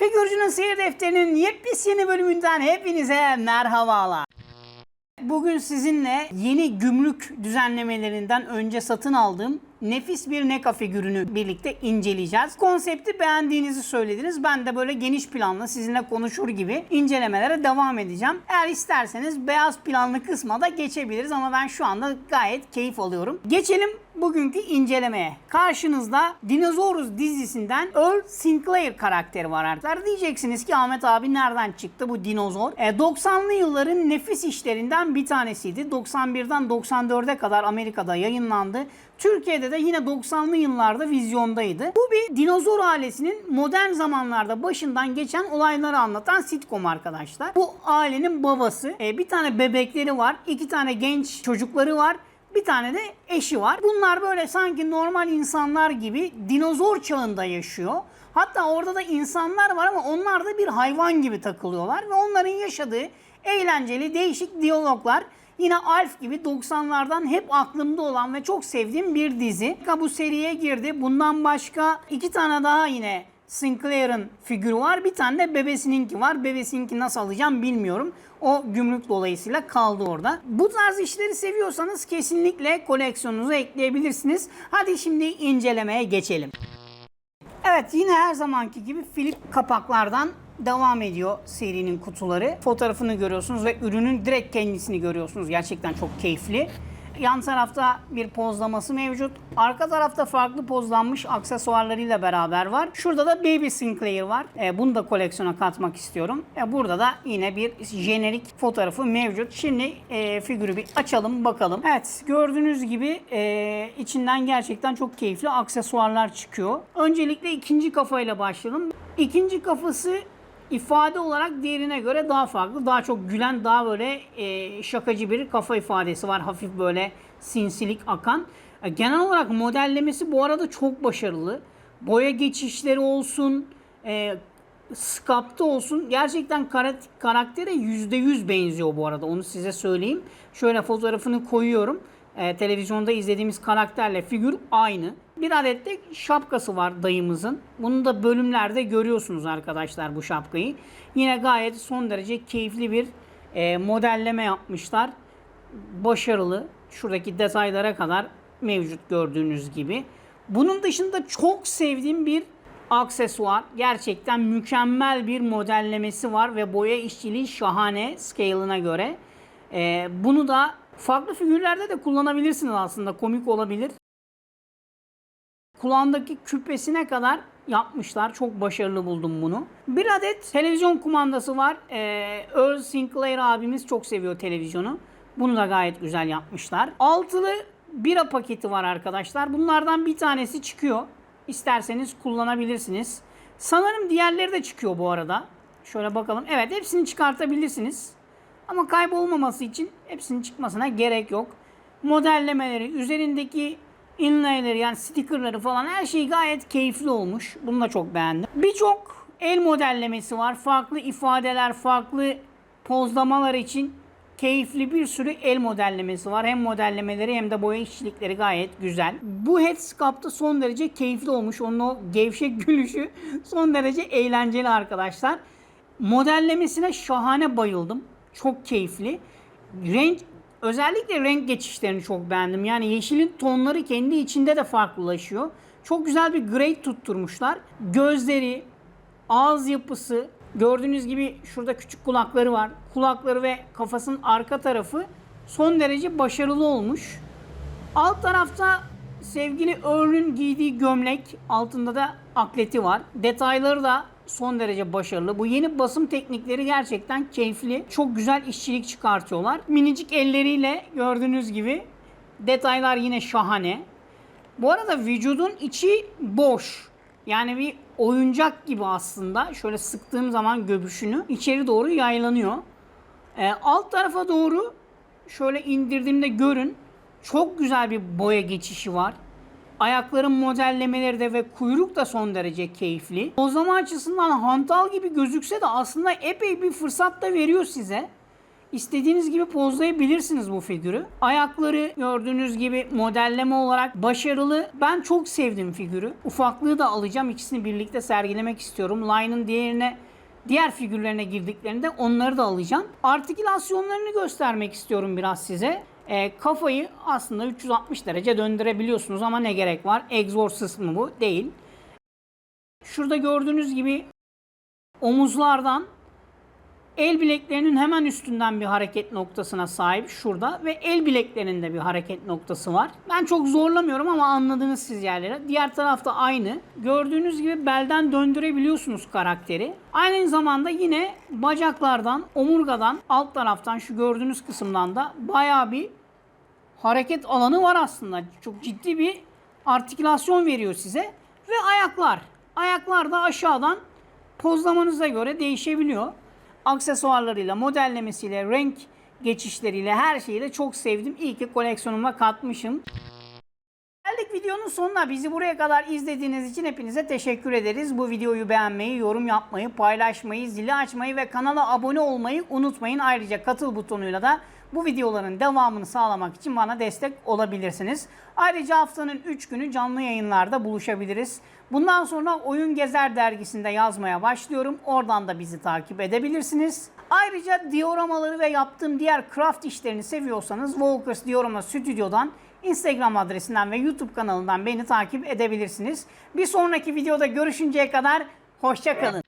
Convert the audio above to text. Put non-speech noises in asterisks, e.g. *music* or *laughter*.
Figürcünün Seyir Defteri'nin yepyeni bölümünden hepinize merhabalar. Bugün sizinle yeni gümrük düzenlemelerinden önce satın aldığım nefis bir NECA figürünü birlikte inceleyeceğiz. Konsepti beğendiğinizi söylediniz. Ben de böyle geniş planlı sizinle konuşur gibi incelemelere devam edeceğim. Eğer isterseniz beyaz planlı kısma da geçebiliriz ama ben şu anda gayet keyif alıyorum. Geçelim bugünkü incelemeye. Karşınızda Dinosaurus dizisinden Earl Sinclair karakteri var arkadaşlar. Diyeceksiniz ki Ahmet abi nereden çıktı bu dinozor? E, 90'lı yılların nefis işlerinden bir tanesiydi. 91'den 94'e kadar Amerika'da yayınlandı. Türkiye'de de yine 90'lı yıllarda vizyondaydı. Bu bir dinozor ailesinin modern zamanlarda başından geçen olayları anlatan sitcom arkadaşlar. Bu ailenin babası, e, bir tane bebekleri var, iki tane genç çocukları var. Bir tane de eşi var. Bunlar böyle sanki normal insanlar gibi dinozor çağında yaşıyor. Hatta orada da insanlar var ama onlar da bir hayvan gibi takılıyorlar ve onların yaşadığı eğlenceli değişik diyaloglar Yine Alf gibi 90'lardan hep aklımda olan ve çok sevdiğim bir dizi. Bu seriye girdi. Bundan başka iki tane daha yine Sinclair'ın figürü var. Bir tane de bebesininki var. Bebesininki nasıl alacağım bilmiyorum. O gümrük dolayısıyla kaldı orada. Bu tarz işleri seviyorsanız kesinlikle koleksiyonunuza ekleyebilirsiniz. Hadi şimdi incelemeye geçelim. Evet yine her zamanki gibi Philip kapaklardan devam ediyor serinin kutuları. Fotoğrafını görüyorsunuz ve ürünün direkt kendisini görüyorsunuz. Gerçekten çok keyifli. Yan tarafta bir pozlaması mevcut. Arka tarafta farklı pozlanmış aksesuarlarıyla beraber var. Şurada da Baby Sinclair var. E, bunu da koleksiyona katmak istiyorum. E, burada da yine bir jenerik fotoğrafı mevcut. Şimdi e, figürü bir açalım bakalım. Evet gördüğünüz gibi e, içinden gerçekten çok keyifli aksesuarlar çıkıyor. Öncelikle ikinci kafayla başlayalım. İkinci kafası ifade olarak diğerine göre daha farklı. Daha çok gülen, daha böyle e, şakacı bir kafa ifadesi var. Hafif böyle sinsilik akan. E, genel olarak modellemesi bu arada çok başarılı. Boya geçişleri olsun, e, skapta olsun. Gerçekten kara- karaktere %100 benziyor bu arada. Onu size söyleyeyim. Şöyle fotoğrafını koyuyorum. E, televizyonda izlediğimiz karakterle figür aynı. Bir adet de şapkası var dayımızın. Bunu da bölümlerde görüyorsunuz arkadaşlar bu şapkayı. Yine gayet son derece keyifli bir e, modelleme yapmışlar. Başarılı. Şuradaki detaylara kadar mevcut gördüğünüz gibi. Bunun dışında çok sevdiğim bir aksesuar. Gerçekten mükemmel bir modellemesi var ve boya işçiliği şahane scale'ına göre. E, bunu da farklı figürlerde de kullanabilirsiniz aslında. Komik olabilir kulağındaki küpesine kadar yapmışlar. Çok başarılı buldum bunu. Bir adet televizyon kumandası var. Ee, Earl Sinclair abimiz çok seviyor televizyonu. Bunu da gayet güzel yapmışlar. Altılı bira paketi var arkadaşlar. Bunlardan bir tanesi çıkıyor. İsterseniz kullanabilirsiniz. Sanırım diğerleri de çıkıyor bu arada. Şöyle bakalım. Evet hepsini çıkartabilirsiniz. Ama kaybolmaması için hepsinin çıkmasına gerek yok. Modellemeleri, üzerindeki inlayları yani stickerları falan her şey gayet keyifli olmuş. Bunu da çok beğendim. Birçok el modellemesi var. Farklı ifadeler, farklı pozlamalar için keyifli bir sürü el modellemesi var. Hem modellemeleri hem de boya işçilikleri gayet güzel. Bu headscape'da son derece keyifli olmuş. Onun o gevşek *laughs* gülüşü son derece eğlenceli arkadaşlar. Modellemesine şahane bayıldım. Çok keyifli. Renk Özellikle renk geçişlerini çok beğendim. Yani yeşilin tonları kendi içinde de farklılaşıyor. Çok güzel bir grey tutturmuşlar. Gözleri, ağız yapısı, gördüğünüz gibi şurada küçük kulakları var. Kulakları ve kafasının arka tarafı son derece başarılı olmuş. Alt tarafta sevgili Earl'ün giydiği gömlek, altında da akleti var. Detayları da son derece başarılı. Bu yeni basım teknikleri gerçekten keyifli. Çok güzel işçilik çıkartıyorlar. Minicik elleriyle gördüğünüz gibi detaylar yine şahane. Bu arada vücudun içi boş. Yani bir oyuncak gibi aslında. Şöyle sıktığım zaman göbüşünü içeri doğru yaylanıyor. Ee, alt tarafa doğru şöyle indirdiğimde görün. Çok güzel bir boya geçişi var. Ayakların modellemeleri de ve kuyruk da son derece keyifli. Pozlama açısından hantal gibi gözükse de aslında epey bir fırsat da veriyor size. İstediğiniz gibi pozlayabilirsiniz bu figürü. Ayakları gördüğünüz gibi modelleme olarak başarılı. Ben çok sevdim figürü. Ufaklığı da alacağım. İkisini birlikte sergilemek istiyorum. Line'ın diğerine diğer figürlerine girdiklerinde onları da alacağım. Artikülasyonlarını göstermek istiyorum biraz size. Ee, kafayı aslında 360 derece döndürebiliyorsunuz ama ne gerek var? Exorcist mı bu? Değil. Şurada gördüğünüz gibi omuzlardan el bileklerinin hemen üstünden bir hareket noktasına sahip şurada ve el bileklerinde bir hareket noktası var. Ben çok zorlamıyorum ama anladınız siz yerlere. Diğer tarafta aynı. Gördüğünüz gibi belden döndürebiliyorsunuz karakteri. Aynı zamanda yine bacaklardan, omurgadan, alt taraftan şu gördüğünüz kısımdan da bayağı bir hareket alanı var aslında. Çok ciddi bir artikülasyon veriyor size. Ve ayaklar. Ayaklar da aşağıdan pozlamanıza göre değişebiliyor. Aksesuarlarıyla, modellemesiyle, renk geçişleriyle her şeyiyle çok sevdim. İyi ki koleksiyonuma katmışım. Geldik videonun sonuna. Bizi buraya kadar izlediğiniz için hepinize teşekkür ederiz. Bu videoyu beğenmeyi, yorum yapmayı, paylaşmayı, zili açmayı ve kanala abone olmayı unutmayın. Ayrıca katıl butonuyla da bu videoların devamını sağlamak için bana destek olabilirsiniz. Ayrıca haftanın 3 günü canlı yayınlarda buluşabiliriz. Bundan sonra Oyun Gezer dergisinde yazmaya başlıyorum. Oradan da bizi takip edebilirsiniz. Ayrıca dioramaları ve yaptığım diğer craft işlerini seviyorsanız Walkers Diorama Stüdyo'dan Instagram adresinden ve YouTube kanalından beni takip edebilirsiniz. Bir sonraki videoda görüşünceye kadar hoşçakalın.